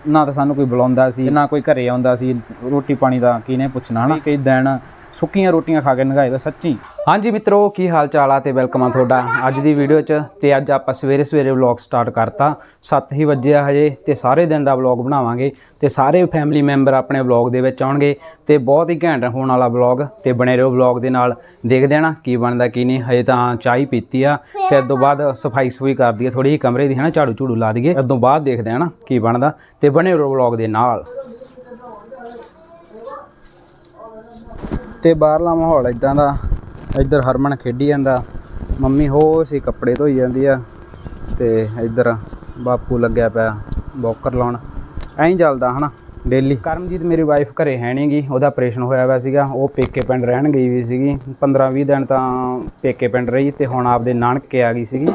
ਨਾ ਤਾਂ ਸਾਨੂੰ ਕੋਈ ਬੁਲਾਉਂਦਾ ਸੀ ਨਾ ਕੋਈ ਘਰੇ ਆਉਂਦਾ ਸੀ ਰੋਟੀ ਪਾਣੀ ਦਾ ਕਿਹਨੇ ਪੁੱਛਣਾ ਹਨਾ? ਕਈ ਦਿਨ ਸੁੱਕੀਆਂ ਰੋਟੀਆਂ ਖਾ ਕੇ ਨਗਾਏ ਵੇ ਸੱਚੀ। ਹਾਂਜੀ ਮਿੱਤਰੋ, ਕੀ ਹਾਲ ਚਾਲ ਆ ਤੇ ਵੈਲਕਮ ਆ ਤੁਹਾਡਾ ਅੱਜ ਦੀ ਵੀਡੀਓ 'ਚ। ਤੇ ਅੱਜ ਆਪਾਂ ਸਵੇਰੇ ਸਵੇਰੇ ਵਲੌਗ ਸਟਾਰਟ ਕਰਤਾ। 7 ਹੀ ਵਜੇ ਆ ਹਜੇ ਤੇ ਸਾਰੇ ਦਿਨ ਦਾ ਵਲੌਗ ਬਣਾਵਾਂਗੇ। ਤੇ ਸਾਰੇ ਫੈਮਿਲੀ ਮੈਂਬਰ ਆਪਣੇ ਵਲੌਗ ਦੇ ਵਿੱਚ ਆਉਣਗੇ। ਤੇ ਬਹੁਤ ਹੀ ਘੈਂਟ ਹੋਣ ਵਾਲਾ ਵਲੌਗ। ਤੇ ਬਣੇ ਰਹੋ ਵਲੌਗ ਦੇ ਨਾਲ। ਦੇਖਦੇ ਆ ਨਾ ਕੀ ਬਣਦਾ, ਕੀ ਨਹੀਂ। ਹਜੇ ਤਾਂ ਚਾਹ ਪੀਤੀ ਆ। ਤੇ ਇਸ ਤੋਂ ਬਾਅਦ ਸਫ਼ਾਈ ਸਫੂਈ ਕਰ ਦਈਏ। ਥੋੜੀ ਜਿਹੀ ਕਮਰੇ ਦੀ ਹੈ ਨਾ ਝਾੜੂ ਝੂੜੂ ਲਾ ਦਈਏ। ਇਸ ਤੋਂ ਬਾਅਦ ਦੇਖਦੇ ਆ ਕੀ ਬਣਦਾ। ਤੇ ਬਣੇ ਰਹੋ ਵਲੌਗ ਦੇ ਨਾਲ। ਤੇ ਬਾਹਰਲਾ ਮਾਹੌਲ ਇਦਾਂ ਦਾ। ਇੱਧਰ ਹਰਮਨ ਖੇਡੀ ਜਾਂਦਾ। ਮੰਮੀ ਹੋ ਸੀ ਕੱਪੜੇ ਧੋਈ ਜਾਂਦੀ ਆ ਤੇ ਇੱਧਰ ਬਾਪੂ ਲੱਗਿਆ ਪਿਆ ਬੋਕਰ ਲਾਉਣ। ਐਂ ਚੱਲਦਾ ਹਨਾ ਡੇਲੀ ਕਰਮਜੀਤ ਮੇਰੀ ਵਾਈਫ ਘਰੇ ਹੈ ਨਹੀਂਗੀ ਉਹਦਾ ਆਪਰੇਸ਼ਨ ਹੋਇਆ ਹੋਇਆ ਸੀਗਾ। ਉਹ ਪੇਕੇ ਪਿੰਡ ਰਹਿਣ ਗਈ ਵੀ ਸੀਗੀ। 15-20 ਦਿਨ ਤਾਂ ਪੇਕੇ ਪਿੰਡ ਰਹੀ ਤੇ ਹੁਣ ਆਪਦੇ ਨਾਨਕੇ ਆ ਗਈ ਸੀਗੀ।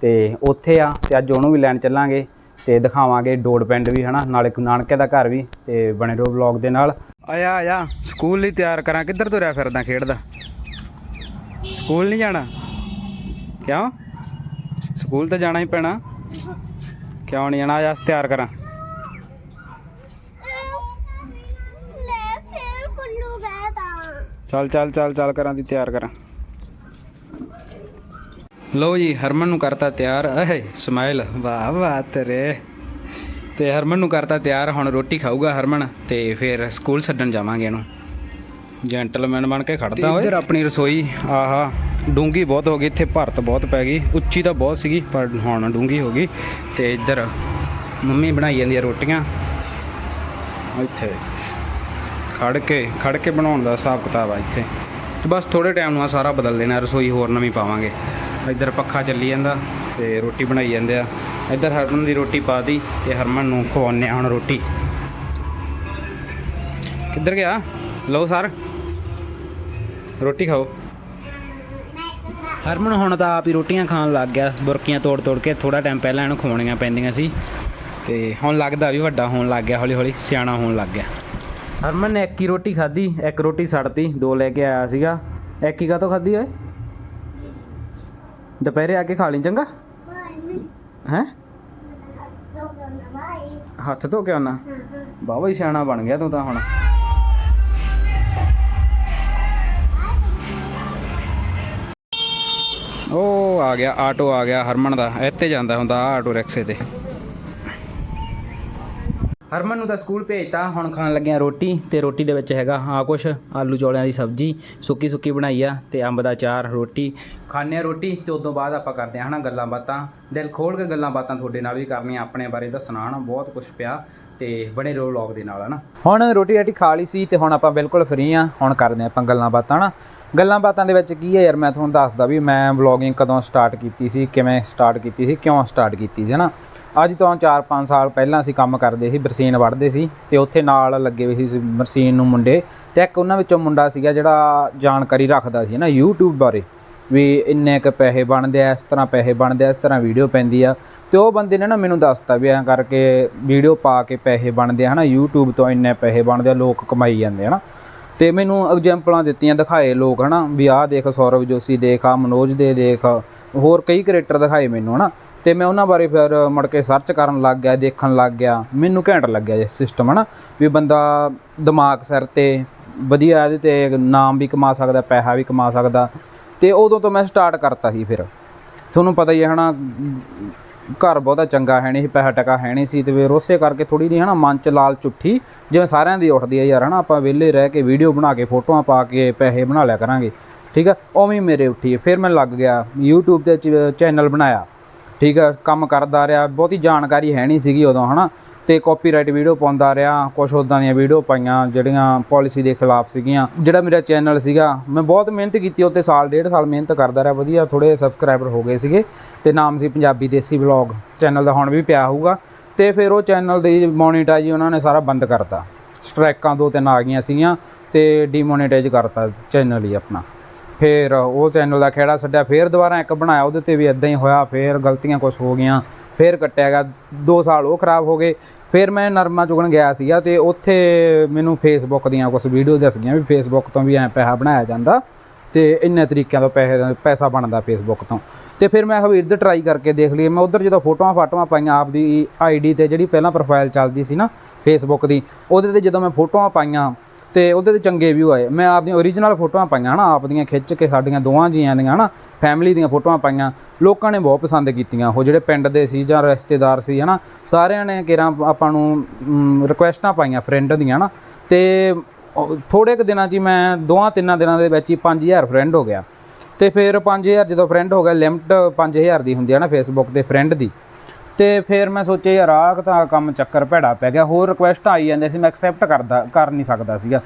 ਤੇ ਉੱਥੇ ਆ ਤੇ ਅੱਜ ਉਹਨੂੰ ਵੀ ਲੈਣ ਚੱਲਾਂਗੇ ਤੇ ਦਿਖਾਵਾਂਗੇ ਡੋੜ ਪਿੰਡ ਵੀ ਹਨਾ, ਨਾਲੇ ਨਾਨਕੇ ਦਾ ਘਰ ਵੀ ਤੇ ਬਣੇ ਰਹੋ ਵਲੌਗ ਦੇ ਨਾਲ। ਆਇਆ ਆਇਆ। ਸਕੂਲ ਲਈ ਤਿਆਰ ਕਰਾਂ। ਕਿੱਧਰ ਤੁਰਿਆ ਫਿਰਦਾ ਖੇਡਦਾ? ਸਕੂਲ ਨਹੀਂ ਜਾਣਾ? ਕਿਉਂ? ਸਕੂਲ ਤਾਂ ਜਾਣਾ ਹੀ ਪੈਣਾ। ਕਿਉਂ ਨਹੀਂ ਜਾਣਾ? ਆਇਆ ਤਿਆਰ ਕਰਾਂ। ਚੱਲ ਚੱਲ ਚੱਲ ਚੱਲ ਕਰਾਂ ਦੀ ਤਿਆਰ ਕਰਾਂ। ਲੋ ਜੀ, ਹਰਮਨ ਨੂੰ ਕਰਤਾ ਤਿਆਰ। A smile. ਵਾਹ ਵਾਹ, ਤੇਰੇ। ਤੇ ਹਰਮਨ ਨੂੰ ਕਰਤਾ ਤਿਆਰ ਹੁਣ ਰੋਟੀ ਖਾਊਗਾ ਹਰਮਨ ਤੇ ਫਿਰ ਸਕੂਲ ਛੱਡਣ ਜਾਵਾਂਗੇ ਇਹਨੂੰ। ਜੈਂਟਲਮੈਨ ਬਣ ਕੇ ਖੜਦਾ ਓਏ। ਇੱਧਰ ਆਪਣੀ ਰਸੋਈ ਆਹਾ ਡੂੰਗੀ ਬਹੁਤ ਹੋ ਗਈ ਇੱਥੇ ਭਰਤ ਬਹੁਤ ਪੈ ਗਈ ਉੱਚੀ ਤਾਂ ਬਹੁਤ ਸੀਗੀ ਪਰ ਹੁਣ ਡੂੰਗੀ ਹੋ ਗਈ ਤੇ ਇੱਧਰ ਮੰਮੀ ਬਣਾਈ ਜਾਂਦੀ ਆ ਰੋਟੀਆਂ। ਇੱਥੇ ਖੜ ਕੇ ਖੜ ਕੇ ਬਣਾਉਣ ਦਾ ਹਿਸਾਬ ਕਿਤਾਬ ਆ ਇੱਥੇ। ਤੇ ਬਸ ਥੋੜੇ ਟਾਈਮ ਨੂੰ ਆ ਸਾਰਾ ਬਦਲ ਦੇਣਾ ਰਸੋਈ ਹੋਰ ਨਵੀਂ ਪਾਵਾਂਗੇ। ਇੱਧਰ ਪੱਖਾ ਚੱਲੀ ਜਾਂਦਾ ਤੇ ਰੋਟੀ ਬਣਾਈ ਜਾਂਦੇ ਆ। ਇੱਧਰ ਹਰਮਨ ਦੀ ਰੋਟੀ ਪਾ ਦੀ ਤੇ ਹਰਮਨ ਨੂੰ ਖਵਾਉਂਦੇ ਆ ਹੁਣ ਰੋਟੀ। ਕਿੱਧਰ ਗਿਆ? ਲਓ ਸਰ। ਰੋਟੀ ਖਾਓ। ਹਰਮਨ ਹੁਣ ਤਾਂ ਆਪ ਹੀ ਰੋਟੀਆਂ ਖਾਣ ਲੱਗ ਗਿਆ। ਬੁਰਕੀਆਂ ਤੋੜ ਤੋੜ ਕੇ ਥੋੜਾ ਟਾਈਮ ਪਹਿਲਾਂ ਇਹਨੂੰ ਖਵਾਉਣੀਆਂ ਪੈਂਦੀਆਂ ਸੀ। ਤੇ ਹੁਣ ਲੱਗਦਾ ਵੀ ਵੱਡਾ ਹੋਣ ਲੱਗ ਗਿਆ ਹੌਲੀ ਹੌਲੀ ਸਿਆਣਾ ਹੋਣ ਲੱਗ ਗਿਆ। ਹਰਮਨ ਨੇ ਇੱਕ ਹੀ ਰੋਟੀ ਖਾਧੀ, ਇੱਕ ਰੋਟੀ ਛੱਡਤੀ ਦੋ ਲੈ ਕੇ ਆਇਆ ਸੀਗਾ। ਇੱਕ ਹੀ ਕਾਤੋਂ ਖਾਧੀ ਓਏ? ਦੁਪਹਿਰੇ ਆ ਕੇ ਖਾ ਲਈ, ਚੰਗਾ? ਹੈ? ਹੱਥ ਧੋ ਕੇ ਆਉਣਾ? ਬਾਬਾ ਹੀ ਸਿਆਣਾ ਬਣ ਗਿਆ ਤੂੰ ਤਾਂ ਹੁਣ। ਉਹ ਆ ਗਿਆ, ਆਟੋ ਆ ਗਿਆ ਹਰਮਨ ਦਾ, ਇੱਥੇ ਜਾਂਦਾ ਹੁੰਦਾ ਆਟੋ ਰਿਕਸ਼ੇ ਤੇ। ਹਰਮਨ ਨੂੰ ਤਾਂ ਸਕੂਲ ਭੇਜਤਾ, ਹੁਣ ਖਾਣ ਲੱਗਿਆ ਰੋਟੀ ਤੇ ਰੋਟੀ ਦੇ ਵਿੱਚ ਹੈਗਾ ਆ ਕੁਛ, ਆਲੂ ਚੌਲਿਆਂ ਦੀ ਸਬਜ਼ੀ, ਸੁੱਕੀ ਸੁੱਕੀ ਬਣਾਈ ਆ ਤੇ ਅੰਬ ਦਾ ਚਾਰ, ਰੋਟੀ ਖਾਣੇ ਆ ਰੋਟੀ ਤੇ ਉਦੋਂ ਬਾਅਦ ਆਪਾਂ ਕਰਦੇ ਹਾਂ ਹਨਾ ਗੱਲਾਂ ਬਾਤਾਂ। ਦਿਲ ਖੋਲ ਕੇ ਗੱਲਾਂ ਬਾਤਾਂ ਤੁਹਾਡੇ ਨਾਲ ਵੀ ਕਰਨੀਆਂ, ਆਪਣੇ ਬਾਰੇ ਦੱਸਣਾ ਹਨਾ, ਬਹੁਤ ਕੁਝ ਪਿਆ ਤੇ ਬਣੇ ਰਹੋ ਵਲੌਗ ਦੇ ਨਾਲ ਹਨਾ। ਹੁਣ ਰੋਟੀ ਰਾਟੀ ਖਾ ਲਈ ਸੀ ਤੇ ਹੁਣ ਆਪਾਂ ਬਿਲਕੁਲ ਫ੍ਰੀ ਆ ਹੁਣ ਕਰਦੇ ਹਾਂ ਆਪਾਂ ਗੱਲਾਂ ਬਾਤਾਂ ਹਨਾ। ਗੱਲਾਂ ਬਾਤਾਂ ਦੇ ਵਿੱਚ ਕੀ ਹੈ ਯਾਰ, ਮੈਂ ਤੁਹਾਨੂੰ ਦੱਸਦਾ ਵੀ ਮੈਂ ਵਲੌਗਿੰਗ ਕਦੋਂ ਸਟਾਰਟ ਕੀਤੀ ਸੀ, ਕਿਵੇਂ ਸਟਾਰਟ ਕੀਤੀ ਸੀ, ਕਿਉਂ ਸਟਾਰਟ ਕੀਤੀ ਸੀ, ਹਨਾ? ਅੱਜ ਤੋਂ 4-5 ਸਾਲ ਪਹਿਲਾਂ ਅਸੀਂ ਕੰਮ ਕਰਦੇ ਸੀ ਬਰਸੀਨ ਵੜਦੇ ਸੀ ਤੇ ਉੱਥੇ ਨਾਲ ਲੱਗੇ ਹੋਏ ਸੀ ਬਰਸੀਨ ਨੂੰ ਮੁੰਡੇ ਤੇ ਇੱਕ ਉਹਨਾਂ ਵਿੱਚੋਂ ਮੁੰਡਾ ਸੀਗਾ ਜਿਹੜਾ ਜਾਣਕਾਰੀ ਰੱਖਦਾ ਸੀ ਨਾ YouTube ਬਾਰੇ ਵੀ ਇੰਨੇ ਕ ਪੈਸੇ ਬਣਦੇ ਆ, ਇਸ ਤਰ੍ਹਾਂ ਪੈਸੇ ਬਣਦੇ ਆ, ਇਸ ਤਰ੍ਹਾਂ ਵੀਡੀਓ ਪੈਂਦੀ ਆ। ਤੇ ਉਹ ਬੰਦੇ ਨੇ ਨਾ ਮੈਨੂੰ ਦੱਸਤਾ ਵੀ ਐਂ ਕਰਕੇ ਵੀਡੀਓ ਪਾ ਕੇ ਪੈਸੇ ਬਣਦੇ ਆ, ਹਨਾ, YouTube ਤੋਂ ਇੰਨੇ ਪੈਸੇ ਬਣਦੇ ਆ, ਲੋਕ ਕਮਾਈ ਜਾਂਦੇ ਹਨਾ। ਤੇ ਮੈਨੂੰ ਐਗਜ਼ਾਮਪਲਾਂ ਦਿੱਤੀਆਂ, ਦਿਖਾਏ ਲੋਕ, ਹਨਾ, ਵੀ ਆਹ ਦੇਖ ਸੌਰਵ ਜੋਸ਼ੀ ਦੇਖ ਆ ਮਨੋਜ ਦੇ ਦੇਖ, ਹੋਰ ਕਈ ਕ੍ਰੀਏਟਰ ਦਿਖਾਏ ਮੈਨੂੰ, ਹਨਾ। ਤੇ ਮੈਂ ਉਹਨਾਂ ਬਾਰੇ ਫਿਰ ਮੁੜ ਕੇ ਸਰਚ ਕਰਨ ਲੱਗ ਗਿਆ, ਦੇਖਣ ਲੱਗ ਗਿਆ, ਮੈਨੂੰ ਘੈਂਟ ਲੱਗਿਆ ਇਹ ਸਿਸਟਮ ਹਨਾ, ਵੀ ਬੰਦਾ ਦਿਮਾਗ ਸਿਰ ਤੇ ਵਧੀਆ ਇਹਦੇ ਤੇ ਨਾਮ ਵੀ ਕਮਾ ਸਕਦਾ, ਪੈਸਾ ਵੀ ਕਮਾ ਸਕਦਾ। ਤੇ ਉਦੋਂ ਤੋਂ ਮੈਂ ਸਟਾਰਟ ਕਰਤਾ ਸੀ ਫਿਰ। ਤੁਹਾਨੂੰ ਪਤਾ ਹੀ ਹੈ, ਹਨਾ ਘਰ ਬਹੁਤਾ ਚੰਗਾ ਹੈ ਨਹੀਂ ਸੀ ਪੈਸਾ ਟਕਾ ਹੈ ਨਹੀਂ ਸੀ ਤੇ ਫਿਰ ਉਸੇ ਕਰਕੇ ਥੋੜੀ ਜਿਹੀ ਹਨਾ ਮਨ ਚ ਲਾਲ ਚੁੱਠੀ ਜਿਵੇਂ ਸਾਰਿਆਂ ਦੀ ਉੱਠਦੀ ਹੈ ਯਾਰ ਹਨਾ, ਆਪਾਂ ਵਿਹਲੇ ਰਹਿ ਕੇ ਵੀਡੀਓ ਬਣਾ ਕੇ, ਫੋਟੋਆਂ ਪਾ ਕੇ ਪੈਸੇ ਬਣਾ ਲਿਆ ਕਰਾਂਗੇ, ਠੀਕ ਆ? ਉਵੇਂ ਮੇਰੇ ਉੱਠੀ ਫਿਰ ਮੈਂ ਲੱਗ ਗਿਆ YouTube ਤੇ ਚੈਨਲ ਬਣਾਇਆ, ਠੀਕ ਆ? ਕੰਮ ਕਰਦਾ ਰਿਹਾ, ਬਹੁਤੀ ਜਾਣਕਾਰੀ ਹੈ ਨਹੀਂ ਸੀਗੀ ਉਦੋਂ ਹਨਾ ਤੇ ਕਾਪੀਰਾਈਟ ਵੀਡੀਓ ਪਾਉਂਦਾ ਰਿਹਾ ਕੁਝ ਉਦਾਂ ਦੀਆਂ ਵੀਡੀਓ ਪਾਈਆਂ, ਜਿਹੜੀਆਂ ਪਾਲਿਸੀ ਦੇ ਖਿਲਾਫ ਸੀਗੀਆਂ। ਜਿਹੜਾ ਮੇਰਾ ਚੈਨਲ ਸੀਗਾ, ਮੈਂ ਬਹੁਤ ਮਿਹਨਤ ਕੀਤੀ ਉੱਤੇ ਸਾਲ, ਡੇਢ ਸਾਲ ਮਿਹਨਤ ਕਰਦਾ ਰਿਹਾ, ਵਧੀਆ ਥੋੜੇ ਸਬਸਕ੍ਰਾਈਬਰ ਹੋ ਗਏ ਸੀਗੇ। ਤੇ ਨਾਮ ਸੀ ਪੰਜਾਬੀ ਦੇਸੀ ਵਲੌਗ ਚੈਨਲ ਦਾ ਹੁਣ ਵੀ ਪਿਆ ਹੋਊਗਾ। ਤੇ ਫਿਰ ਉਹ ਚੈਨਲ ਦੀ ਮੋਨੀਟਾਈਜ਼ ਉਹਨਾਂ ਨੇ ਸਾਰਾ ਬੰਦ ਕਰਤਾ। ਸਟ੍ਰਾਈਕਾਂ ਦੋ ਤਿੰਨ ਆ ਗਈਆਂ ਸੀਗੀਆਂ, ਤੇ ਡੀਮੋਨੀਟਾਈਜ਼ ਕਰਤਾ ਚੈਨਲ ਹੀ ਆਪਣਾ। ਫਿਰ ਉਹ ਚੈਨਲ ਦਾ ਖੇੜਾ ਛੱਡਿਆ, ਫਿਰ ਦੁਬਾਰਾ ਇੱਕ ਬਣਾਇਆ, ਉਹਦੇ ਤੇ ਵੀ ਇਦਾਂ ਹੀ ਹੋਇਆ, ਫਿਰ ਗਲਤੀਆਂ ਕੁਝ ਹੋ ਗਈਆਂ, ਫਿਰ ਕੱਟਿਆ ਗਿਆ 2 ਸਾਲ ਉਹ ਖਰਾਬ ਹੋ ਗਏ, ਫਿਰ ਮੈਂ ਨਰਮਾ ਚੁਗਣ ਗਿਆ ਸੀਗਾ ਤੇ ਉੱਥੇ ਮੈਨੂੰ ਫੇਸਬੁੱਕ ਦੀਆਂ ਕੁਝ ਵੀਡੀਓ ਦੱਸ ਗਈਆਂ ਵੀ ਫੇਸਬੁੱਕ ਤੋਂ ਵੀ ਐ ਪੈਸਾ ਬਣਾਇਆ ਜਾਂਦਾ ਤੇ ਇੰਨੇ ਤਰੀਕਿਆਂ ਤੋਂ ਪੈਸੇ, ਪੈਸਾ ਬਣਦਾ ਫੇਸਬੁੱਕ ਤੋਂ। ਤੇ ਫਿਰ ਮੈਂ ਹਵੀਰ ਦੇ ਟਰਾਈ ਕਰਕੇ ਦੇਖ ਲਈ ਮੈਂ ਉਧਰ ਜਦੋਂ ਫੋਟੋਆਂ ਫਾਟੋਆਂ ਪਾਈਆਂ ਆਪਦੀ ਆਈਡੀ ਤੇ ਜਿਹੜੀ ਪਹਿਲਾਂ ਪ੍ਰੋਫਾਈਲ ਚੱਲਦੀ ਸੀ ਨਾ ਫੇਸਬੁੱਕ ਦੀ, ਉਹਦੇ ਤੇ ਜਦੋਂ ਮੈਂ ਫੋਟੋਆਂ ਪਾਈਆਂ ਤੇ ਉਹਦੇ ਤੇ ਚੰਗੇ ਵਿਊ ਆਏ। ਮੈਂ ਆਪਦੀਆਂ ਓਰੀਜਨਲ ਫੋਟੋਆਂ ਪਾਈਆਂ, ਹਨਾ, ਆਪਦੀਆਂ ਖਿੱਚ ਕੇ ਸਾਡੀਆਂ ਦੋਵਾਂ ਜੀਆਂ ਦੀਆਂ, ਹਨਾ ਫੈਮਿਲੀ ਦੀਆਂ ਫੋਟੋਆਂ ਪਾਈਆਂ। ਲੋਕਾਂ ਨੇ ਬਹੁਤ ਪਸੰਦ ਕੀਤੀਆਂ। ਉਹ ਜਿਹੜੇ ਪਿੰਡ ਦੇ ਸੀ ਜਾਂ ਰਿਸ਼ਤੇਦਾਰ ਸੀ, ਹਨਾ, ਸਾਰਿਆਂ ਨੇ ਕਿਰਾਂ ਆਪਾਂ ਨੂੰ ਰਿਕੁਐਸਟਾਂ ਪਾਈਆਂ ਫਰੈਂਡ ਦੀਆਂ, ਹਨਾ। ਤੇ ਥੋੜੇ ਕੁ ਦਿਨਾਂ 'ਚ ਹੀ ਮੈਂ ਦੋਆਂ ਤਿੰਨਾਂ ਦਿਨਾਂ ਦੇ ਵਿੱਚ ਹੀ 5000 ਫਰੈਂਡ ਹੋ ਗਿਆ। ਤੇ ਫਿਰ 5000 ਜਦੋਂ ਫਰੈਂਡ ਹੋ ਗਿਆ ਲਿਮਟ 5000 ਦੀ ਹੁੰਦੀ ਹੈ ਨਾ ਫੇਸਬੁੱਕ ਤੇ ਫਰੈਂਡ ਦੀ। ਤੇ ਫਿਰ ਮੈਂ ਸੋਚਿਆ, ਯਾਰ, ਆਹ ਤਾਂ ਕੰਮ ਚੱਕਰ ਭੈੜਾ ਪੈ ਗਿਆ। ਹੋਰ ਰਿਕੁਐਸਟ ਆਈ ਜਾਂਦੇ ਸੀ, ਮੈਂ ਐਕਸੈਪਟ ਕਰਦਾ, ਕਰ ਨਹੀਂ ਸਕਦਾ ਸੀਗਾ।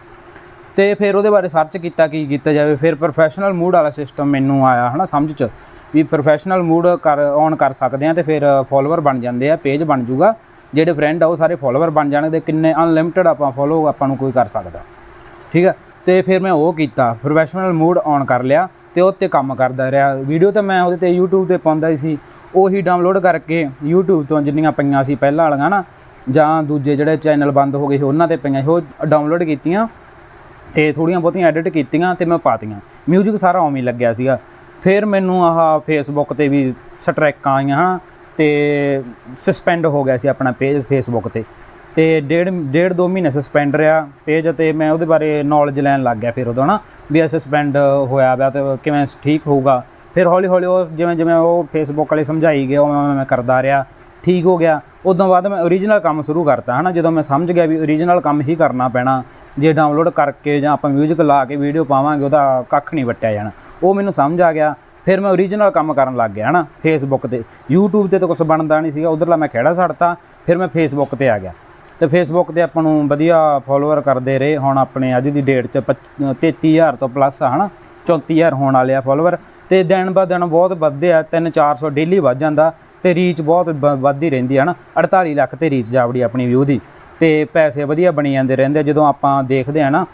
ਤੇ ਫਿਰ ਉਹਦੇ ਬਾਰੇ ਸਰਚ ਕੀਤਾ ਕੀ ਕੀਤਾ ਜਾਵੇ। ਫਿਰ ਪ੍ਰੋਫੈਸ਼ਨਲ ਮੂਡ ਵਾਲਾ ਸਿਸਟਮ ਮੈਨੂੰ ਆਇਆ, ਹਨਾ, ਸਮਝ ਚ? ਵੀ ਪ੍ਰੋਫੈਸ਼ਨਲ ਮੂਡ ਕਰ ਔਨ ਕਰ ਸਕਦੇ ਆ ਤੇ ਫਿਰ ਫਾਲੋਅਰ ਬਣ ਜਾਂਦੇ ਆ ਪੇਜ ਬਣ ਜੂਗਾ। ਜਿਹੜੇ ਫਰੈਂਡ ਆ, ਉਹ ਸਾਰੇ ਫਾਲੋਅਰ ਬਣ ਜਾਣਗੇ। ਕਿੰਨੇ ਅਨਲਿਮਿਟਿਡ ਆਪਾਂ ਫੋਲੋ ਆਪਾਂ ਨੂੰ ਕੋਈ ਕਰ ਸਕਦਾ। ਠੀਕ ਆ? ਤੇ ਫਿਰ ਮੈਂ ਉਹ ਕੀਤਾ ਪ੍ਰੋਫੈਸ਼ਨਲ ਮੂਡ ਔਨ ਕਰ ਲਿਆ ਤੇ ਉਹ ਤੇ ਕੰਮ ਕਰਦਾ ਰਿਹਾ। ਵੀਡੀਓ ਤਾਂ ਮੈਂ ਉਹਦੇ ਤੇ YouTube ਤੇ ਪਾਉਂਦਾ ਹੀ ਸੀ। ਉਹੀ ਡਾਊਨਲੋਡ ਕਰਕੇ YouTube ਤੋਂ ਜਿੰਨੀਆਂ ਪਈਆਂ ਸੀ ਪਹਿਲਾਂ ਵਾਲੀਆਂ ਨਾ, ਜਾਂ ਦੂਜੇ ਜਿਹੜੇ ਚੈਨਲ ਬੰਦ ਹੋ ਗਏ ਸੀ, ਉਹਨਾਂ ਤੇ ਪਈਆਂ ਸੀ, ਉਹ ਡਾਊਨਲੋਡ ਕੀਤੀਆਂ ਤੇ ਥੋੜੀਆਂ ਬਹੁਤੀਆਂ ਐਡਿਟ ਕੀਤੀਆਂ ਤੇ ਮੈਂ ਪਾਤੀਆਂ। 뮤직 ਸਾਰਾ ਉਵੇਂ ਲੱਗਿਆ ਸੀਗਾ। ਫਿਰ ਮੈਨੂੰ ਆਹ ਫੇਸਬੁੱਕ ਤੇ ਵੀ ਸਟ੍ਰਾਈਕਾਂ ਆਈਆਂ ਹਾਂ ਤੇ ਸਸਪੈਂਡ ਹੋ ਗਿਆ ਸੀ ਆਪਣਾ ਪੇਜ ਫੇਸਬੁੱਕ ਤੇ। ਤੇ ਡੇਢ ਡੇਢ ਦੋ ਮਹੀਨੇ ਸਸਪੈਂਡ ਰਿਹਾ ਪੇਜ ਤੇ, ਮੈਂ ਉਹਦੇ ਬਾਰੇ ਨੌਲੇਜ ਲੈਣ ਲੱਗ ਗਿਆ ਫਿਰ ਉਦੋਂ ਨਾ, ਵੀ ਇਹ ਸਸਪੈਂਡ ਹੋਇਆ ਪਿਆ ਤੇ ਕਿਵੇਂ ਠੀਕ ਹੋਊਗਾ। ਫਿਰ ਹੌਲੀ ਹੌਲੀ ਉਹ ਜਿਵੇਂ ਜਿਵੇਂ ਉਹ ਫੇਸਬੁੱਕ ਵਾਲੇ ਸਮਝਾਈ ਗਏ ਉਹ ਮੈਂ ਕਰਦਾ ਰਿਹਾ, ਠੀਕ ਹੋ ਗਿਆ। ਉਦੋਂ ਬਾਅਦ ਮੈਂ ਓਰੀਜਨਲ ਕੰਮ ਸ਼ੁਰੂ ਕਰਤਾ, ਹਨਾ? ਜਦੋਂ ਮੈਂ ਸਮਝ ਗਿਆ ਵੀ ਓਰੀਜਨਲ ਕੰਮ ਹੀ ਕਰਨਾ ਪੈਣਾ, ਜੇ ਡਾਊਨਲੋਡ ਕਰਕੇ ਜਾਂ ਆਪਾਂ 뮤직 ਲਾ ਕੇ ਵੀਡੀਓ ਪਾਵਾਂਗੇ, ਉਹਦਾ ਕੱਖ ਨਹੀਂ ਵੱਟਿਆ ਜਾਣਾ। ਉਹ ਮੈਨੂੰ ਸਮਝ ਆ ਗਿਆ, ਫਿਰ ਮੈਂ ਓਰੀਜਨਲ ਕੰਮ ਕਰਨ ਲੱਗ ਗਿਆ, ਹਨਾ? ਫੇਸਬੁੱਕ ਤੇ। YouTube ਤੇ ਤਾਂ ਕੁਝ ਬਣਦਾ ਨਹੀਂ ਸੀਗਾ, ਉਧਰਲਾ ਮੈਂ ਖੇੜਾ ਛੱਡਤਾ, ਫਿਰ ਮੈਂ ਫੇਸਬੁੱਕ ਤੇ ਆ ਗਿਆ। ਤੇ ਫੇਸਬੁੱਕ ਤੇ ਆਪਾਂ ਨੂੰ ਵਧੀਆ ਫੋਲੋਅਰ ਕਰਦੇ ਰਹੇ। ਹੁਣ ਆਪਣੇ ਅੱਜ ਦੀ ਡੇਟ 'ਚ ਪੱਚ- 33000 ਤੋਂ ਪਲੱਸ ਆ, ਹਨਾ? 34000 ਹੋਣ ਵਾਲੇ ਆ ਫੋਲੋਅਰ ਤੇ ਦਿਨ ਬਾ ਦਿਨ ਬਹੁਤ ਵੱਧਦੇ ਆ 3-400 ਡੇਲੀ ਵੱਧ ਜਾਂਦਾ ਤੇ ਰੀਚ ਬਹੁਤ ਵ- ਵੱਧਦੀ ਰਹਿੰਦੀ ਹੈ ਨਾ 48 ਲੱਖ ਤੇ ਰੀਚ ਜਾਵੜੀ ਆਪਣੀ ਵਿਊ ਦੀ। ਤੇ ਪੈਸੇ ਵਧੀਆ ਬਣੀ ਜਾਂਦੇ ਰਹਿੰਦੇ ਆ। ਜਦੋਂ ਆਪਾਂ ਦੇਖਦੇ ਆ ਨਾ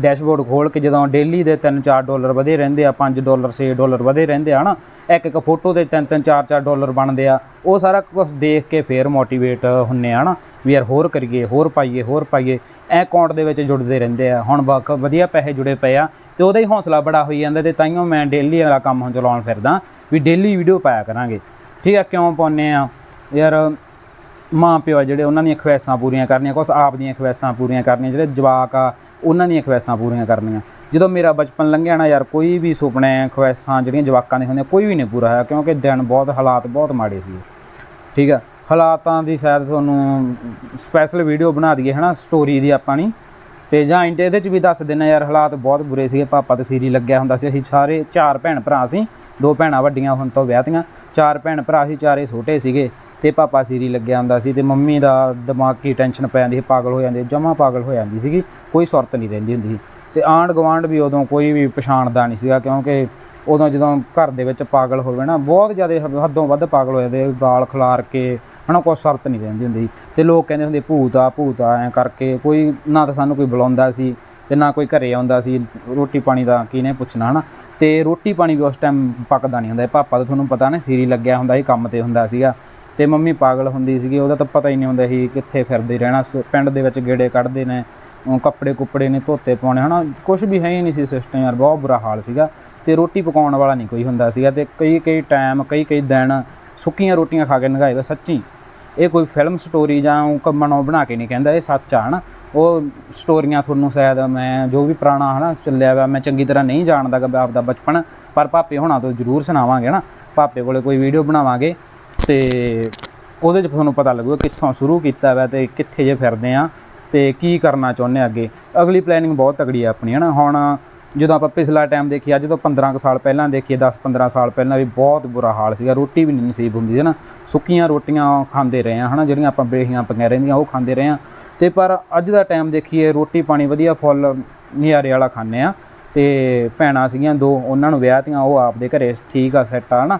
ਡੈਸ਼ਬੋਰਡ ਖੋਲ ਕੇ ਜਦੋਂ ਡੇਲੀ ਦੇ 3-4 ਡਾਲਰ ਵਧੇ ਰਹਿੰਦੇ ਆ 5 ਡਾਲਰ 6 ਡਾਲਰ ਵਧੇ ਰਹਿੰਦੇ ਆ ਨਾ ਇੱਕ ਇੱਕ ਫੋਟੋ ਦੇ 3-3 4-4 ਡਾਲਰ ਬਣਦੇ ਆ। ਉਹ ਸਾਰਾ ਕੁਝ ਦੇਖ ਕੇ ਫੇਰ ਮੋਟੀਵੇਟ ਹੁੰਨੇ ਆ ਨਾ ਵੀ ਯਾਰ ਹੋਰ ਕਰੀਏ, ਹੋਰ ਪਾਈਏ ਹੋਰ ਪਾਈਏ। ਐ ਅਕਾਊਂਟ ਦੇ ਵਿੱਚ ਜੁੜਦੇ ਰਹਿੰਦੇ ਆ। ਹੁਣ ਬਕ ਵਧੀਆ ਪੈਸੇ ਜੁੜੇ ਪਏ ਆ ਤੇ ਉਹਦਾ ਹੀ ਹੌਸਲਾ ਬੜਾ ਹੋਈ ਜਾਂਦਾ ਤੇ ਤਾਈਓ ਮੈਂ ਡੇਲੀ ਵਾਲਾ ਕੰਮ ਹੁਣ ਚਲਾਉਣ ਫਿਰਦਾ, ਵੀ ਡੇਲੀ ਵੀਡੀਓ ਪਾਇਆ ਕਰਾਂਗੇ। ਠੀਕ ਆ, ਕਿਉਂ ਪਾਉਂਦੇ ਆ? ਯਾਰ ਮਾਂ ਪਿਓ ਆ ਜਿਹੜੇ, ਉਹਨਾਂ ਦੀਆਂ ਖਵਾਇਸਾਂ ਪੂਰੀਆਂ ਕਰਨੀਆਂ, ਕੁਛ ਆਪ ਦੀਆਂ ਖਵਾਇਸਾਂ ਪੂਰੀਆਂ ਕਰਨੀਆਂ, ਜਿਹੜੇ ਜਵਾਕ ਆ, ਉਹਨਾਂ ਦੀਆਂ ਖਵਾਇਸਾਂ ਪੂਰੀਆਂ ਕਰਨੀਆਂ। ਜਦੋਂ ਮੇਰਾ ਬਚਪਨ ਲੰਘਿਆ ਨਾ ਯਾਰ, ਕੋਈ ਵੀ ਸੁਪਨੇ ਖਵਾਇਸਾਂ ਜਿਹੜੀਆਂ ਜਵਾਕਾਂ ਦੇ ਹੁੰਦੀਆਂ, ਕੋਈ ਵੀ ਨਹੀਂ ਪੂਰਾ ਹੋਇਆ, ਕਿਉਂਕਿ ਦਿਨ ਬਹੁਤ, ਹਾਲਾਤ ਬਹੁਤ ਮਾੜੇ ਸੀ। ਠੀਕ ਆ? ਹਾਲਾਤਾਂ ਦੀ ਸ਼ਾਇਦ ਤੁਹਾਨੂੰ ਸਪੈਸ਼ਲ ਵੀਡੀਓ ਬਣਾ ਦਈਏ, ਹਨਾ ਸਟੋਰੀ ਦੀ ਆਪਾਂ ਨਹੀਂ ਤੇ ਜਾਂ ਇੰਟ ਇਹਦੇ ਚ ਵੀ ਦੱਸ ਦਿੰਨਾ ਯਾਰ, ਹਾਲਾਤ ਬਹੁਤ ਬੁਰੇ ਸੀਗੇ, ਪਾਪਾ ਤੇ ਸੀਰੀ ਲੱਗਿਆ ਹੁੰਦਾ ਸੀ, ਅਸੀਂ ਸਾਰੇ, ਚਾਰ ਭੈਣ ਭਰਾ ਸੀ, ਦੋ ਭੈਣਾਂ ਵੱਡੀਆਂ ਹੁਣ ਤੋਂ ਵਿਆਹਤੀਆਂ ਚਾਰ ਭੈਣ ਭਰਾ ਸੀ, ਚਾਰੇ ਛੋਟੇ ਸੀਗੇ। ਤੇ ਪਾਪਾ ਸੀਰੀ ਲੱਗਿਆ ਹੁੰਦਾ ਸੀ ਤੇ ਮੰਮੀ ਦਾ ਦਿਮਾਗੀ ਟੈਨਸ਼ਨ ਪੈ ਜਾਂਦੀ ਸੀ, ਪਾਗਲ ਹੋ ਜਾਂਦੀ ਜਮਾ ਪਾਗਲ ਹੋ ਜਾਂਦੀ ਸੀਗੀ, ਕੋਈ ਸੁਰਤ ਨਹੀਂ ਰਹਿੰਦੀ ਹੁੰਦੀ ਸੀ। ਤੇ ਆਂਢ ਗਵਾਂਢ ਵੀ ਉਦੋਂ ਕੋਈ ਵੀ ਪਛਾਣਦਾ ਨਹੀਂ ਸੀਗਾ, ਕਿਉਂਕਿ ਉਦੋਂ ਜਦੋਂ ਘਰ ਦੇ ਵਿੱਚ ਪਾਗਲ ਹੋਵੇ ਨਾ, ਬਹੁਤ ਜ਼ਿਆਦਾ ਹੱਦੋਂ ਵੱਧ ਪਾਗਲ ਹੋ ਜਾਂਦੇ ਵਾਲ ਖਿਲਾਰ ਕੇ, ਹਨਾ, ਕੋਈ ਸ਼ਰਤ ਨਹੀਂ ਰਹਿੰਦੀ ਹੁੰਦੀ। ਤੇ ਲੋਕ ਕਹਿੰਦੇ ਹੁੰਦੇ, ਭੂਤ ਆ ਭੂਤ ਆ, ਐਂ ਕਰਕੇ ਕੋਈ, ਨਾ ਤਾਂ ਸਾਨੂੰ ਕੋਈ ਬੁਲਾਉਂਦਾ ਸੀ ਤੇ ਨਾ ਕੋਈ ਘਰੇ ਆਉਂਦਾ ਸੀ, ਰੋਟੀ ਪਾਣੀ ਦਾ ਕਿਹਨੇ ਪੁੱਛਣਾ, ਹਨਾ? ਤੇ ਰੋਟੀ ਪਾਣੀ ਵੀ ਉਸ ਟਾਈਮ ਪੱਕਦਾ ਨਹੀਂ ਹੁੰਦਾ। ਪਾਪਾ ਤਾਂ ਤੁਹਾਨੂੰ ਪਤਾ ਨਾ, ਸੀਰੀ ਲੱਗਿਆ ਹੁੰਦਾ ਸੀ, ਕੰਮ ਤੇ ਹੁੰਦਾ ਸੀਗਾ। ਤੇ ਮੰਮੀ ਪਾਗਲ ਹੁੰਦੀ ਸੀਗੀ, ਉਹਦਾ ਤਾਂ ਪਤਾ ਹੀ ਨਹੀਂ ਹੁੰਦਾ ਸੀ ਕਿੱਥੇ ਫਿਰਦੇ ਰਹਿਣਾ। ਸ- ਪਿੰਡ ਦੇ ਵਿੱਚ ਗੇੜੇ ਕੱਢਦੇ ਨੇ ਕੱਪੜੇ ਕੁੱਪੜੇ ਨੇ ਧੋਤੇ ਪਾਉਣੇ, ਹਨਾ? ਕੁਝ ਵੀ ਹੈ ਹੀ ਨਹੀਂ ਸੀ ਸਿਸਟਮ ਯਾਰ, ਬਹੁਤ ਬੁਰਾ ਹਾਲ ਸੀਗਾ। ਤੇ ਰੋਟੀ ਪਕਾਉਣ ਵਾਲਾ ਨਹੀਂ ਕੋਈ ਹੁੰਦਾ ਸੀਗਾ। ਤੇ ਕਈ ਕਈ ਟਾਈਮ ਕਈ ਕਈ ਦਿਨ ਸੁੱਕੀਆਂ ਰੋਟੀਆਂ ਖਾ ਕੇ ਲੰਘਾਏ ਵੇ ਸੱਚੀ। ਇਹ ਕੋਈ ਫਿਲਮ ਸਟੋਰੀ ਜਾਂ ਉਹ ਕੰਮਣੋਂ ਬਣਾ ਕੇ ਨਹੀਂ ਕਹਿੰਦਾ, ਇਹ ਸੱਚ ਆ, ਹਨਾ? ਉਹ ਸਟੋਰੀਆਂ ਤੁਹਾਨੂੰ ਸ਼ਾਇਦ ਮੈਂ ਜੋ ਵੀ ਪੁਰਾਣਾ, ਹਨਾ, ਚੱਲਿਆ ਵਾ, ਮੈਂ ਚੰਗੀ ਤਰ੍ਹਾਂ ਨਹੀਂ ਜਾਣਦਾ ਗਾ ਆਪਦਾ ਬਚਪਨ, ਪਰ ਪਾਪੇ ਹੋਣਾ ਤੋਂ ਜ਼ਰੂਰ ਸੁਣਾਵਾਂਗੇ, ਹਨਾ? ਪਾਪੇ ਕੋਲੇ ਕੋਈ ਵੀਡੀਓ ਬਣਾਵਾਂਗੇ ਤੇ ਉਹਦੇ 'ਚ ਤੁਹਾਨੂੰ ਪਤਾ ਲੱਗੂਗਾ ਕਿੱਥੋਂ ਸ਼ੁਰੂ ਕੀਤਾ ਵਾ ਤੇ ਕਿੱਥੇ ਜੇ ਫਿਰਦੇ ਆ ਤੇ ਕੀ ਕਰਨਾ ਚਾਹੁੰਦੇ ਆ ਅੱਗੇ। ਅਗਲੀ ਪਲੈਨਿੰਗ ਬਹੁਤ ਤਕੜੀ ਆ ਆਪਣੀ, ਹਨਾ? ਹੁਣ ਜਦੋਂ ਆਪਾਂ ਪਿਛਲਾ ਟਾਈਮ ਦੇਖੀਏ, ਅੱਜ ਤੋਂ 15 ਕੁ ਸਾਲ ਪਹਿਲਾਂ ਦੇਖੀਏ 10-15 ਸਾਲ ਪਹਿਲਾਂ ਵੀ ਬਹੁਤ ਬੁਰਾ ਹਾਲ ਸੀਗਾ। ਰੋਟੀ ਵੀ ਨਹੀਂ ਨਸੀਬ ਹੁੰਦੀ ਸੀ ਨਾ। ਸੁੱਕੀਆਂ ਰੋਟੀਆਂ ਖਾਂਦੇ ਰਹੇ ਆ, ਹਨਾ, ਜਿਹੜੀਆਂ ਆਪਾਂ ਬੇਹੀਆਂ ਪਈਆਂ ਰਹਿੰਦੀਆਂ, ਉਹ ਖਾਂਦੇ ਰਹੇ ਆ। ਤੇ ਪਰ ਅੱਜ ਦਾ ਟਾਈਮ ਦੇਖੀਏ, ਰੋਟੀ ਪਾਣੀ ਵਧੀਆ, ਫੁੱਲ ਨਿਆਰੇ ਵਾਲਾ ਖਾਂਦੇ ਆ। ਤੇ ਭੈਣਾਂ ਸੀਗੀਆਂ ਦੋ, ਉਹਨਾਂ ਨੂੰ ਵਿਆਹਤੀਆਂ ਉਹ ਆਪਦੇ ਘਰੇ ਠੀਕ ਆ ਸੈੱਟ ਆ, ਹਨਾ।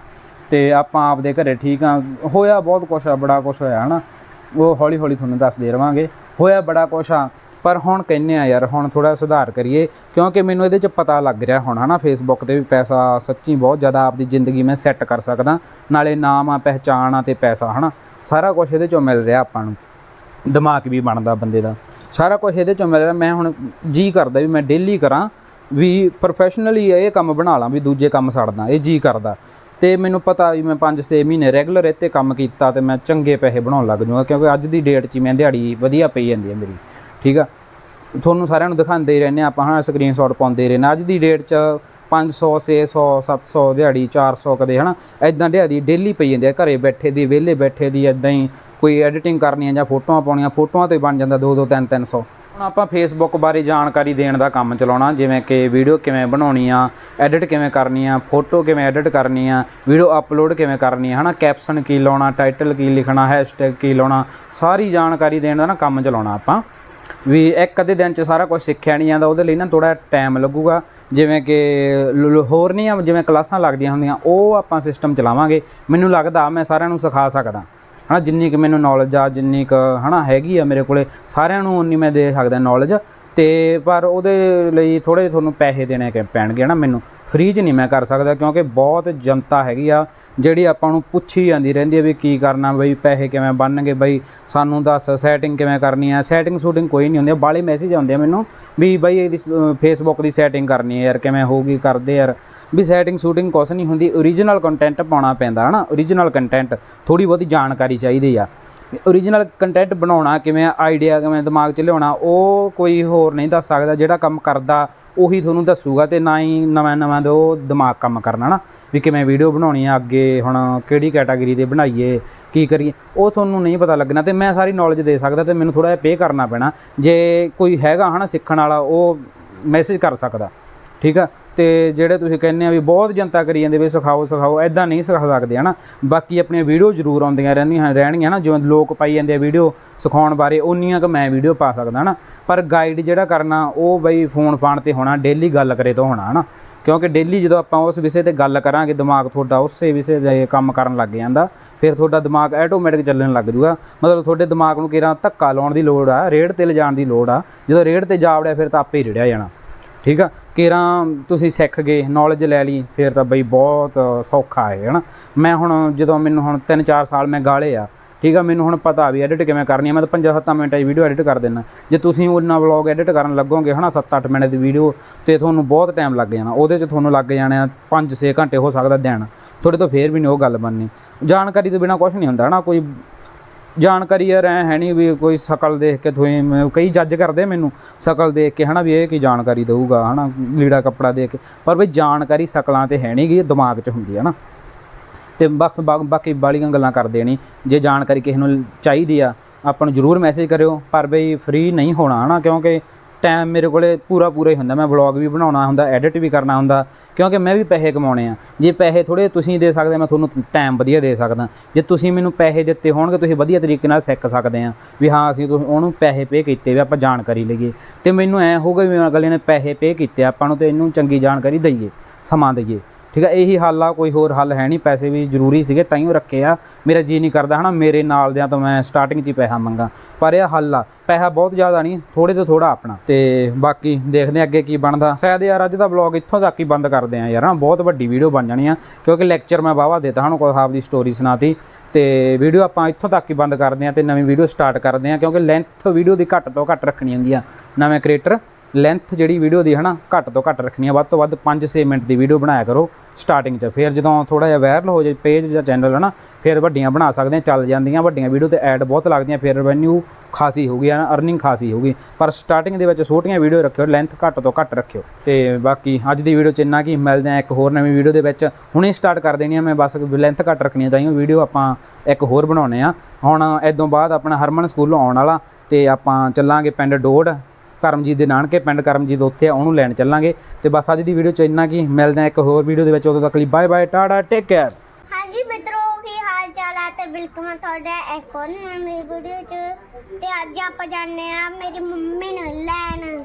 ਤੇ ਆਪਾਂ ਆਪਦੇ ਘਰੇ ਠੀਕ ਆ। ਹੋਇਆ ਬਹੁਤ ਕੁਛ ਆ, ਬੜਾ ਕੁਛ ਹੋਇਆ, ਹਨਾ। ਉਹ ਹੌਲੀ ਹੌਲੀ ਤੁਹਾਨੂੰ ਦੱਸਦੇ ਰਵਾਂਗੇ। ਹੋਇਆ ਬੜਾ ਕੁਛ ਆ। ਪਰ ਹੁਣ ਕਹਿੰਨੇ ਆ ਯਾਰ, ਹੁਣ ਥੋੜਾ ਸੁਧਾਰ ਕਰੀਏ, ਕਿਉਂਕਿ ਮੈਨੂੰ ਇਹਦੇ ਚ ਪਤਾ ਲੱਗ ਰਿਹਾ ਹੁਣ, ਹਨਾ? ਫੇਸਬੁੱਕ ਤੇ ਵੀ ਪੈਸਾ ਸੱਚੀ ਬਹੁਤ ਜ਼ਿਆਦਾ ਆਪਦੀ ਜ਼ਿੰਦਗੀ ਮੈਂ ਸੈੱਟ ਕਰ ਸਕਦਾ, ਨਾਲੇ ਨਾਮ ਆ, ਪਹਿਚਾਣ ਆ ਤੇ ਪੈਸਾ, ਹਨਾ? ਸਾਰਾ ਕੁਝ ਇਹਦੇ ਚੋਂ ਮਿਲ ਰਿਹਾ ਆਪਾਂ ਨੂੰ। ਦਿਮਾਗ ਵੀ ਬਣਦਾ ਬੰਦੇ ਦਾ। ਸਾਰਾ ਕੁਝ ਇਹਦੇ ਚੋਂ ਮਿਲ ਰਿਹਾ। ਮੈਂ ਹੁਣ ਜੀ ਕਰਦਾ ਵੀ ਮੈਂ ਡੇਲੀ ਕਰਾਂ ਵੀ ਪ੍ਰੋਫੈਸ਼ਨਲੀ ਇਹ ਕੰਮ ਬਣਾ ਲਾਂ, ਵੀ ਦੂਜੇ ਕੰਮ ਛੱਡਦਾ ਇਹ ਜੀ ਕਰਦਾ। ਤੇ ਮੈਨੂੰ ਪਤਾ ਵੀ ਮੈਂ 5-6 ਮਹੀਨੇ ਰੈਗੂਲਰ ਇੱਥੇ ਕੰਮ ਕੀਤਾ ਤੇ ਮੈਂ ਚੰਗੇ ਪੈਸੇ ਬਣਾਉਣ ਲੱਗ ਜਾਊਗਾ ਕਿਉਂਕਿ ਅੱਜ ਦੀ ਡੇਟ 'ਚ ਮੈਂ ਦਿਹਾੜੀ ਵਧੀਆ ਪਈ ਜਾਂਦੀ ਹੈ ਮੇਰੀ। ਠੀਕ ਆ? ਤੁਹਾਨੂੰ ਸਾਰਿਆਂ ਨੂੰ ਦਿਖਾਉਂਦੇ ਹੀ ਰਹਿੰਦੇ ਹਾਂ ਆਪਾਂ, ਹਾਂ ਸਕਰੀਨਸ਼ਾਟ ਪਾਉਂਦੇ ਰਹਿੰਦੇ ਹਾਂ। ਅੱਜ ਦੀ ਡੇਟ 'ਚ 500 600 700 ਦਿਹਾੜੀ 400 ਕਦੇ, ਹਨਾ? ਐਦਾਂ ਦਿਹਾੜੀ ਡੇਲੀ ਪਈ ਜਾਂਦੀ ਹੈ ਘਰੇ ਬੈਠੇ ਦੀ, ਵਿਹਲੇ ਬੈਠੇ ਦੀ ਐਦਾਂ ਹੀ ਕੋਈ ਐਡੀਟਿੰਗ ਕਰਨੀ ਹੈ ਜਾਂ ਫੋਟੋਆਂ ਪਾਉਣੀਆਂ, ਫੋਟੋਆਂ ਤੇ ਬਣ ਜਾਂਦਾ 2 2 3 300 ਹੁਣ ਆਪਾਂ ਫੇਸਬੁੱਕ ਬਾਰੇ ਜਾਣਕਾਰੀ ਦੇਣ ਦਾ ਕੰਮ ਚਲਾਉਣਾ, ਜਿਵੇਂ ਕਿ ਵੀਡੀਓ ਕਿਵੇਂ ਬਣਾਉਣੀ ਆ ਐਡਿਟ ਕਿਵੇਂ ਕਰਨੀ ਆ ਫੋਟੋ ਕਿਵੇਂ ਐਡਿਟ ਕਰਨੀ ਆ ਵੀਡੀਓ ਅਪਲੋਡ ਕਿਵੇਂ ਕਰਨੀ ਆ, ਹਨਾ? ਕੈਪਸ਼ਨ ਕੀ ਲਾਉਣਾ ਟਾਈਟਲ ਕੀ ਲਿਖਣਾ ਹੈਸ਼ਟੈਗ ਕੀ ਲਾਉਣਾ, ਸਾਰੀ ਜਾਣਕਾਰੀ ਦੇਣ ਦਾ ਨਾ ਕੰਮ ਚਲਾਉਣਾ ਆਪਾਂ। ਵੀ ਇੱਕ ਅੱਧੇ ਦਿਨ ਚ ਸਾਰਾ ਕੁਝ ਸਿੱਖਿਆ ਨਹੀਂ ਜਾਂਦਾ, ਉਹਦੇ ਲਈ ਨਾ ਥੋੜਾ ਟਾਈਮ ਲੱਗੂਗਾ। ਜਿਵੇਂ ਕਿ ਲ- ਹੋਰ ਨਹੀਂ ਜਿਵੇਂ ਕਲਾਸਾਂ ਲੱਗਦੀਆਂ ਹੁੰਦੀਆਂ, ਉਹ ਆਪਾਂ ਸਿਸਟਮ ਚਲਾਵਾਂਗੇ। ਮੈਨੂੰ ਲੱਗਦਾ ਮੈਂ ਸਾਰਿਆਂ ਨੂੰ ਸਿਖਾ ਸਕਦਾ। ਹਨਾ, ਜਿੰਨੀ ਕਿ ਮੈਨੂੰ ਨੌਲੇਜ ਆ, ਜਿੰਨੀ ਕੁ, ਹਨਾ, ਹੈਗੀ ਆ ਮੇਰੇ ਕੋਲੇ, ਸਾਰਿਆਂ ਨੂੰ ਉਨੀ ਮੈਂ ਦੇ ਸਕਦਾ ਨੌਲੇਜ ਤੇ ਪਰ ਉਹਦੇ ਲਈ ਥੋੜੇ ਤੁਹਾਨੂੰ ਪੈਸੇ ਦੇਣੇ ਕਿ ਪੈਣਗੇ ਨਾ ਮੈਨੂੰ। ਫ੍ਰੀ 'ਚ ਨਹੀਂ ਮੈਂ ਕਰ ਸਕਦਾ, ਕਿਉਂਕਿ ਬਹੁਤ ਜਨਤਾ ਹੈਗੀ ਆ, ਜਿਹੜੀ ਆਪਾਂ ਨੂੰ ਪੁੱਛੀ ਜਾਂਦੀ ਰਹਿੰਦੀ ਹੈ ਵੀ ਕੀ ਕਰਨਾ, ਬਈ ਪੈਸੇ ਕਿਵੇਂ ਬਣਨਗੇ, ਬਈ ਸਾਨੂੰ ਦੱਸ ਸੈਟਿੰਗ ਕਿਵੇਂ ਕਰਨੀ ਆ। ਸੈਟਿੰਗ ਸ਼ੂਟਿੰਗ ਕੋਈ ਨਹੀਂ ਹੁੰਦੀ ਬਾਲੇ ਮੈਸੇਜ ਆਉਂਦੇ ਆ ਮੈਨੂੰ, ਵੀ ਬਈ ਇਹਦੀ ਫੇਸਬੁੱਕ ਦੀ ਸੈਟਿੰਗ ਕਰਨੀ ਹੈ ਯਾਰ, ਕਿਵੇਂ ਹੋਊਗੀ, ਕਰਦੇ ਯਾਰ। ਵੀ ਸੈਟਿੰਗ ਸ਼ੂਟਿੰਗ ਕੁਛ ਨਹੀਂ ਹੁੰਦੀ ਓਰੀਜਨਲ ਕੰਟੈਂਟ ਪਾਉਣਾ ਪੈਂਦਾ, ਹਨਾ ਓਰੀਜਨਲ ਕੰਟੈਂਟ ਥੋੜੀ ਬਹੁਤੀ ਜਾਣਕਾਰੀ ਚਾਹੀਦੀ ਆ। ਓਰੀਜਨਲ ਕੰਟੈਂਟ ਬਣਾਉਣਾ, ਕਿਵੇਂ ਆਈਡੀਆ ਕਿਵੇਂ ਦਿਮਾਗ 'ਚ ਲਿਆਉਣਾ, ਉਹ ਕੋਈ ਹੋਰ ਨਹੀਂ ਦੱਸ ਸਕਦਾ, ਜਿਹੜਾ ਕੰਮ ਕਰਦਾ ਉਹੀ ਤੁਹਾਨੂੰ ਦੱਸੂਗਾ ਤੇ ਨਾ ਹੀ ਨਵਾਂ ਨਵਾਂ ਦੇ ਉਹ ਦਿਮਾਗ ਕੰਮ ਕਰਨਾ ਨਾ, ਵੀ ਕਿਵੇਂ ਵੀਡੀਓ ਬਣਾਉਣੀ ਆ, ਅੱਗੇ ਹੁਣ ਕਿਹੜੀ ਕੈਟਾਗਰੀ ਦੇ ਬਣਾਈਏ, ਕੀ ਕਰੀਏ, ਉਹ ਤੁਹਾਨੂੰ ਨਹੀਂ ਪਤਾ ਲੱਗਣਾ ਤੇ ਮੈਂ ਸਾਰੀ ਨੌਲੇਜ ਦੇ ਸਕਦਾ ਤੇ ਮੈਨੂੰ ਥੋੜਾ ਜਿਹਾ ਪੇ ਕਰਨਾ ਪੈਣਾ। ਜੇ ਕੋਈ ਹੈਗਾ ਹਨਾ ਸਿੱਖਣ ਵਾਲਾ, ਉਹ ਮੈਸੇਜ ਕਰ ਸਕਦਾ। ਠੀਕ ਆ? ਤੇ ਜਿਹੜੇ ਤੁਸੀਂ ਕਹਿੰਦੇ ਆ ਵੀ ਬਹੁਤ ਜਨਤਾ ਕਰੀ ਜਾਂਦੇ ਵੀ ਸਿਖਾਓ ਸਿਖਾਓ ਐਦਾਂ ਨਹੀਂ ਸਿਖਾ ਸਕਦੇ, ਹਨਾ? ਬਾਕੀ ਆਪਣੀਆਂ ਵੀਡੀਓ ਜ਼ਰੂਰ ਆਉਂਦੀਆਂ ਰਹਿੰਦੀਆਂ, ਰਹਿਣਗੀਆਂ ਨਾ ਜਿਵੇਂ ਲੋਕ ਪਾਈ ਜਾਂਦੇ ਆ ਵੀਡੀਓ ਸਿਖਾਉਣ ਬਾਰੇ, ਉਨੀਆਂ ਕਿ ਮੈਂ ਵੀਡੀਓ ਪਾ ਸਕਦਾ, ਹਨਾ? ਪਰ ਗਾਈਡ ਜਿਹੜਾ ਕਰਨਾ, ਉਹ ਬਈ ਫੋਨ ਫਾਨ ਤੇ ਹੋਣਾ ਡੇਲੀ ਗੱਲ ਕਰੇ ਤੋਂ ਹੋਣਾ, ਹਨਾ? ਕਿਉਂਕਿ ਡੇਲੀ ਜਦੋਂ ਆਪਾਂ ਉਸ ਵਿਸ਼ੇ ਤੇ ਗੱਲ ਕਰਾਂਗੇ, ਦਿਮਾਗ ਤੁਹਾਡਾ ਉਸੇ ਵਿਸ਼ੇ ਦੇ ਕੰਮ ਕਰਨ ਲੱਗ ਜਾਂਦਾ, ਫਿਰ ਤੁਹਾਡਾ ਦਿਮਾਗ ਆਟੋਮੈਟਿਕ ਚੱਲਣ ਲੱਗ ਜੂਗਾ। ਮਤਲਬ ਤੁਹਾਡੇ ਦਿਮਾਗ ਨੂੰ ਕਿਰਾਂ ਧੱਕਾ ਲਾਉਣ ਦੀ ਲੋੜ ਆ, ਰੇੜ ਤੇ ਲਿਜਾਣ ਦੀ ਲੋੜ ਆ। ਜਦੋਂ ਰੇੜ ਤੇ ਜਾ ਵੜਿਆ, ਫਿਰ ਤਾਂ ਆਪੇ ਹੀ ਰੇੜਿਆ ਜਾਣਾ। ਠੀਕ ਆ? ਕੇਰਾਂ ਤੁਸੀਂ ਸਿੱਖ ਗਏ ਨੌਲੇਜ ਲੈ ਲਈ, ਫਿਰ ਤਾਂ ਬਈ ਬਹੁਤ ਸੌਖਾ ਹੈ, ਹਨਾ? ਮੈਂ ਹੁਣ ਜਦੋਂ ਮੈਨੂੰ ਹੁਣ 3-4 ਸਾਲ ਮੈਂ ਗਾਲੇ ਆ, ਠੀਕ ਆ? ਮੈਨੂੰ ਹੁਣ ਪਤਾ ਵੀ ਐਡਿਟ ਕਿਵੇਂ ਕਰਨੀ ਹੈ ਮੈਂ ਤਾਂ 5-7 ਮਿੰਟਾਂ 'ਚ ਵੀਡੀਓ ਐਡਿਟ ਕਰ ਦਿੰਦਾ। ਜੇ ਤੁਸੀਂ ਉਹਨਾਂ ਵਲੌਗ ਐਡਿਟ ਕਰਨ ਲੱਗੋਗੇ, ਹਨਾ 7-8 ਮਿੰਟ ਦੀ ਵੀਡੀਓ ਤੇ ਤੁਹਾਨੂੰ ਬਹੁਤ ਟਾਈਮ ਲੱਗ ਜਾਣਾ। ਉਹਦੇ 'ਚ ਤੁਹਾਨੂੰ ਲੱਗ ਜਾਣਾ ਆ 5-6 ਘੰਟੇ ਹੋ ਸਕਦਾ ਦਿਨ। ਤੁਹਾਡੇ ਤੋਂ ਫੇਰ ਵੀ ਨਹੀਂ ਉਹ ਗੱਲ ਬਣਨੀ। ਜਾਣਕਾਰੀ ਤੋਂ ਬਿਨਾ ਕੁਝ ਨਹੀਂ ਹੁੰਦਾ, ਹਨਾ? ਕੋਈ ਜਾਣਕਾਰੀ ਯਾਰ ਐ ਹੈ ਨਹੀਂ ਵੀ ਕੋਈ ਸ਼ਕਲ ਦੇਖ ਕੇ ਤੁਸੀਂ ਕਈ ਜੱਜ ਕਰਦੇ ਮੈਨੂੰ ਸ਼ਕਲ ਦੇਖ ਕੇ, ਹਨਾ ਵੀ ਇਹ ਕੀ ਜਾਣਕਾਰੀ ਦਊਗਾ, ਹਨਾ, ਲੀੜਾ ਕੱਪੜਾ ਦੇਖ ਕੇ। ਪਰ ਬਈ ਜਾਣਕਾਰੀ ਸ਼ਕਲਾਂ ਤੇ ਹੈ ਨਹੀਂ ਗੀ ਦਿਮਾਗ 'ਚ ਹੁੰਦੀ ਹੈ ਨਾ। ਤੇ ਬਾਕੀ ਬਾ- ਬਾਕੀ ਬਾਲੀਆਂ ਗੱਲਾਂ ਕਰਦੇ ਨਹੀਂ। ਜੇ ਜਾਣਕਾਰੀ ਕਿਸੇ ਨੂੰ ਚਾਹੀਦੀ ਆ, ਆਪਾਂ ਨੂੰ ਜਰੂਰ ਮੈਸੇਜ ਕਰਿਓ। ਪਰ ਬਈ ਫ੍ਰੀ ਨਹੀਂ ਹੋਣਾ, ਹਨਾ, ਕਿਉਂਕਿ ਟਾਈਮ ਮੇਰੇ ਕੋਲੇ ਪੂਰਾ ਪੂਰਾ ਹੀ ਹੁੰਦਾ। ਮੈਂ ਵਲੌਗ ਵੀ ਬਣਾਉਣਾ ਹੁੰਦਾ ਐਡਿਟ ਵੀ ਕਰਨਾ ਹੁੰਦਾ, ਕਿਉਂਕਿ ਮੈਂ ਵੀ ਪੈਸੇ ਕਮਾਉਣੇ ਆ। ਜੇ ਪੈਸੇ ਥੋੜੇ ਤੁਸੀਂ ਦੇ ਸਕਦੇ ਮੈਂ ਤੁਹਾਨੂੰ ਟਾਈਮ ਵਧੀਆ ਦੇ ਸਕਦਾ। ਜੇ ਤੁਸੀਂ ਮੈਨੂੰ ਪੈਸੇ ਦਿੱਤੇ ਹੋਣਗੇ, ਤੁਸੀਂ ਵਧੀਆ ਤਰੀਕੇ ਨਾਲ ਸਿੱਖ ਸਕਦੇ ਆ ਵੀ ਹਾਂ, ਅਸੀਂ ਤੁਸੀਂ ਉਹਨੂੰ ਪੈਸੇ ਪੇ ਕੀਤੇ ਵੀ ਆਪਾਂ ਜਾਣਕਾਰੀ ਲਈਏ। ਤੇ ਮੈਨੂੰ ਐ ਹੋਊਗਾ ਵੀ ਅਗਲੇ ਨੇ ਪੈਸੇ ਪੇ ਕੀਤੇ, ਆਪਾਂ ਨੂੰ ਤੇ ਇਹਨੂੰ ਚੰਗੀ ਜਾਣਕਾਰੀ ਦਈਏ, ਸਮਾਂ ਦਈਏ। ਠੀਕ ਹੈ ਇਹੀ ਹੱਲ ਆ, ਕੋਈ ਹੋਰ ਹੱਲ ਹੈ ਨਹੀਂ, ਪੈਸੇ ਵੀ ਜ਼ਰੂਰੀ ਸੀਗੇ ਤਾਈਓ ਰੱਖੇ ਆ। ਮੇਰਾ ਜੀ ਨਹੀਂ ਕਰਦਾ, ਹਨਾ, ਮੇਰੇ ਨਾਲ ਦਿਆਂ ਤੋਂ ਮੈਂ ਸਟਾਰਟਿੰਗ 'ਚ ਹੀ ਪੈਸਾ ਮੰਗਾ। ਪਰ ਇਹ ਹੱਲ ਆ, ਪੈਸਾ ਬਹੁਤ ਜ਼ਿਆਦਾ ਨਹੀਂ ਥੋੜੇ ਤੋਂ ਥੋੜਾ ਆਪਣਾ। ਤੇ ਬਾਕੀ ਦੇਖਦੇ ਹਾਂ ਅੱਗੇ ਕੀ ਬਣਦਾ। ਸ਼ਾਇਦ ਯਾਰ, ਅੱਜ ਦਾ ਵਲੌਗ ਇੱਥੋਂ ਤੱਕ ਹੀ ਬੰਦ ਕਰਦੇ ਆ ਯਾਰ ਨਾ ਬਹੁਤ ਵੱਡੀ ਵੀਡੀਓ ਬਣ ਜਾਣੀ ਆ, ਕਿਉਂਕਿ ਲੈਕਚਰ ਮੈਂ ਵਾਵਾ ਦੇਤਾ ਹਣ ਕੋਈ ਸਾਹਿਬ ਦੀ ਸਟੋਰੀ ਸੁਣਾਤੀ। ਤੇ ਵੀਡੀਓ ਆਪਾਂ ਇੱਥੋਂ ਤੱਕ ਹੀ ਬੰਦ ਕਰਦੇ ਆ ਤੇ ਨਵੀਂ ਵੀਡੀਓ ਸਟਾਰਟ ਕਰਦੇ ਆ ਕਿਉਂਕਿ ਲੈਂਥ ਵੀਡੀਓ ਦੀ ਘੱਟ ਤੋਂ ਘੱਟ ਰੱਖਣੀ ਹੁੰਦੀ ਆ। ਨਵੇਂ ਕ੍ਰੀਏਟਰ ਲੈਂਥ ਜਿਹੜੀ ਵੀਡੀਓ ਦੀ ਹਨਾ, ਘੱਟ ਤੋਂ ਘੱਟ ਰੱਖਣੀ ਆ। ਵੱਧ ਤੋਂ ਵੱਧ 5-6 ਮਿੰਟ ਦੀ ਵੀਡੀਓ ਬਣਾਇਆ ਕਰੋ ਸਟਾਰਟਿੰਗ 'ਚ। ਫਿਰ ਜਦੋਂ ਥੋੜਾ ਜਿਹਾ ਵਾਇਰਲ ਹੋ ਜਾਏ ਪੇਜ ਜਾਂ ਚੈਨਲ ਹਨਾ, ਫਿਰ ਵੱਡੀਆਂ ਬਣਾ ਸਕਦੇ ਆ, ਚੱਲ ਜਾਂਦੀਆਂ। ਵੱਡੀਆਂ ਵੀਡੀਓ ਤੇ ਐਡ ਬਹੁਤ ਲੱਗਦੀਆਂ, ਫਿਰ ਰੈਵਨਿਊ ਖਾਸੀ ਹੋਊਗੀ, ਹਨਾ ਅਰਨਿੰਗ ਖਾਸੀ ਹੋਊਗੀ। ਪਰ ਸਟਾਰਟਿੰਗ ਦੇ ਵਿੱਚ ਛੋਟੀਆਂ ਵੀਡੀਓ ਰੱਖਿਓ ਲੈਂਥ ਘੱਟ ਤੋਂ ਘੱਟ ਰੱਖਿਓ। ਤੇ ਬਾਕੀ ਅੱਜ ਦੀ ਵੀਡੀਓ 'ਚ ਇੰਨਾ ਕੀ, ਮਿਲਦੇ ਆ ਇੱਕ ਹੋਰ ਨਵੀਂ ਵੀਡੀਓ ਦੇ ਵਿੱਚ। ਹੁਣੇ ਸਟਾਰਟ ਕਰ ਦੇਣੀ ਆ ਮੈਂ, ਬਸ ਲੈਂਥ ਘੱਟ ਰੱਖਣੀ ਆ, ਤਾਂ ਹੀ ਵੀਡੀਓ ਆਪਾਂ ਇੱਕ ਹੋਰ ਬਣਾਉਣੇ ਆ। ਹੁਣ ਇਦੋਂ ਬਾਅਦ ਆਪਣਾ ਹਰਮਨ ਸਕੂਲੋਂ ਆਉਣ ਵਾਲਾ, ਤੇ ਆਪਾਂ ਚੱਲਾਂਗੇ ਪਿੰਡ ਡੋੜ ਕਰਮਜੀਤ ਦੇ ਨਾਨਕੇ ਪਿੰਡ ਕਰਮਜੀਤ ਉੱਥੇ ਆ, ਉਹਨੂੰ ਲੈਣ ਚੱਲਾਂਗੇ। ਤੇ ਬਸ ਅੱਜ ਦੀ ਵੀਡੀਓ ਚ ਇੰਨਾ ਕੀ, ਮਿਲਦੇ ਆ ਇੱਕ ਹੋਰ ਵੀਡੀਓ ਦੇ ਵਿੱਚ। ਉਦੋਂ ਤੱਕ ਲਈ bye bye tata take care ਹਾਂਜੀ ਮਿੱਤਰੋ, ਕੀ ਹਾਲ ਚਾਲ ਹੈ ਤੇ ਬਿਲਕੁਲ ਮੈਂ ਤੁਹਾਡਾ ਇੱਕ ਹੋਰ ਨਵੀਂ ਵੀਡੀਓ ਚ। ਤੇ ਅੱਜ ਆਪਾਂ ਜਾਣੇ ਆ ਮੇਰੀ ਮੰਮੀ ਨੂੰ ਲੈਣ।